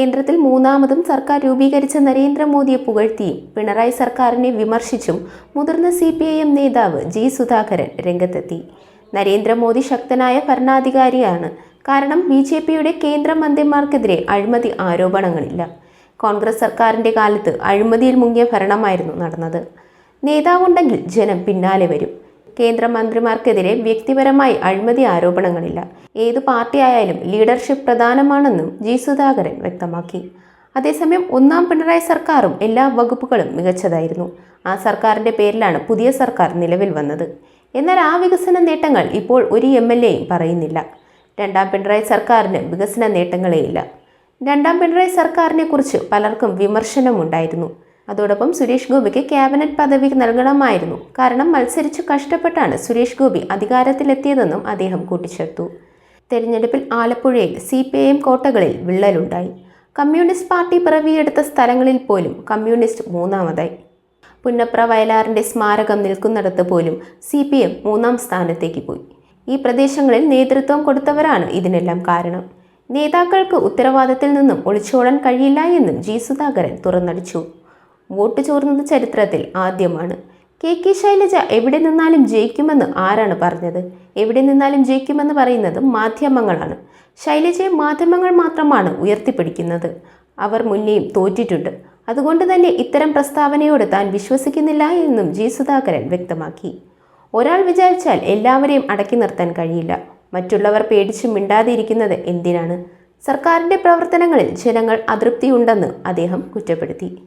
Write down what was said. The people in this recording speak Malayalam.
കേന്ദ്രത്തിൽ മൂന്നാമതും സർക്കാർ രൂപീകരിച്ച നരേന്ദ്രമോദിയെ പുകഴ്ത്തിയും പിണറായി സർക്കാരിനെ വിമർശിച്ചും മുതിർന്ന സി പി ഐ എം നേതാവ് ജി സുധാകരൻ രംഗത്തെത്തി. നരേന്ദ്രമോദി ശക്തനായ ഭരണാധികാരിയാണ്. കാരണം ബി ജെ പിയുടെ കേന്ദ്രമന്ത്രിമാർക്കെതിരെ അഴിമതി ആരോപണങ്ങളില്ല. കോൺഗ്രസ് സർക്കാരിന്റെ കാലത്ത് അഴിമതിയിൽ മുങ്ങിയ ഭരണമായിരുന്നു നടന്നത്. നേതാവുണ്ടെങ്കിൽ ജനം പിന്നാലെ വരും. കേന്ദ്രമന്ത്രിമാർക്കെതിരെ വ്യക്തിപരമായി അഴിമതി ആരോപണങ്ങളില്ല. ഏതു പാർട്ടിയായാലും ലീഡർഷിപ്പ് പ്രധാനമാണെന്നും ജി സുധാകരൻ വ്യക്തമാക്കി. അതേസമയം ഒന്നാം പിണറായി സർക്കാരും എല്ലാ വകുപ്പുകളും മികച്ചതായിരുന്നു. ആ സർക്കാരിന്റെ പേരിലാണ് പുതിയ സർക്കാർ നിലവിൽ വന്നത്. എന്നാൽ ആ വികസന നേട്ടങ്ങൾ ഇപ്പോൾ ഒരു എം എൽ എയും പറയുന്നില്ല. രണ്ടാം പിണറായി സർക്കാരിന് വികസന നേട്ടങ്ങളേയില്ല. രണ്ടാം പിണറായി സർക്കാരിനെക്കുറിച്ച് പലർക്കും വിമർശനമുണ്ടായിരുന്നു. അതോടൊപ്പം സുരേഷ് ഗോപിക്ക് ക്യാബിനറ്റ് പദവി നൽകണമായിരുന്നു. കാരണം മത്സരിച്ച് കഷ്ടപ്പെട്ടാണ് സുരേഷ് ഗോപി അധികാരത്തിലെത്തിയതെന്നും അദ്ദേഹം കൂട്ടിച്ചേർത്തു. തെരഞ്ഞെടുപ്പിൽ ആലപ്പുഴയിൽ സി പി എം കോട്ടകളിൽ വിള്ളലുണ്ടായി. കമ്മ്യൂണിസ്റ്റ് പാർട്ടി പിറവിയെടുത്ത സ്ഥലങ്ങളിൽ പോലും കമ്മ്യൂണിസ്റ്റ് മൂന്നാമതായി. പുന്നപ്ര വയലാറിന്റെ സ്മാരകം നിൽക്കുന്നിടത്ത് പോലും സി പി എം മൂന്നാം സ്ഥാനത്തേക്ക് പോയി. ഈ പ്രദേശങ്ങളിൽ നേതൃത്വം കൊടുത്തവരാണ് ഇതിനെല്ലാം കാരണം. നേതാക്കൾക്ക് ഉത്തരവാദിത്തത്തിൽ നിന്നും ഒളിച്ചോടാൻ കഴിയില്ല എന്നും ജി സുധാകരൻ തുറന്നടിച്ചു. വോട്ട് ചോർന്നത് ചരിത്രത്തിൽ ആദ്യമാണ്. കെ കെ ശൈലജ എവിടെ നിന്നാലും ജയിക്കുമെന്ന് ആരാണ് പറഞ്ഞത്? എവിടെ നിന്നാലും ജയിക്കുമെന്ന് പറയുന്നത് മാധ്യമങ്ങളാണ്. ശൈലജയെ മാധ്യമങ്ങൾ മാത്രമാണ് ഉയർത്തിപ്പിടിക്കുന്നത്. അവർ മുന്നേയും തോറ്റിട്ടുണ്ട്. അതുകൊണ്ട് തന്നെ ഇത്തരം പ്രസ്താവനയോട് താൻ വിശ്വസിക്കുന്നില്ല എന്നും ജി സുധാകരൻ വ്യക്തമാക്കി. ഒരാൾ വിചാരിച്ചാൽ എല്ലാവരെയും അടക്കി നിർത്താൻ കഴിയില്ല. മറ്റുള്ളവർ പേടിച്ച് മിണ്ടാതിരിക്കുന്നത് എന്തിനാണ്? സർക്കാരിന്റെ പ്രവർത്തനങ്ങളിൽ ജനങ്ങൾ അതൃപ്തിയുണ്ടെന്ന് അദ്ദേഹം കുറ്റപ്പെടുത്തി.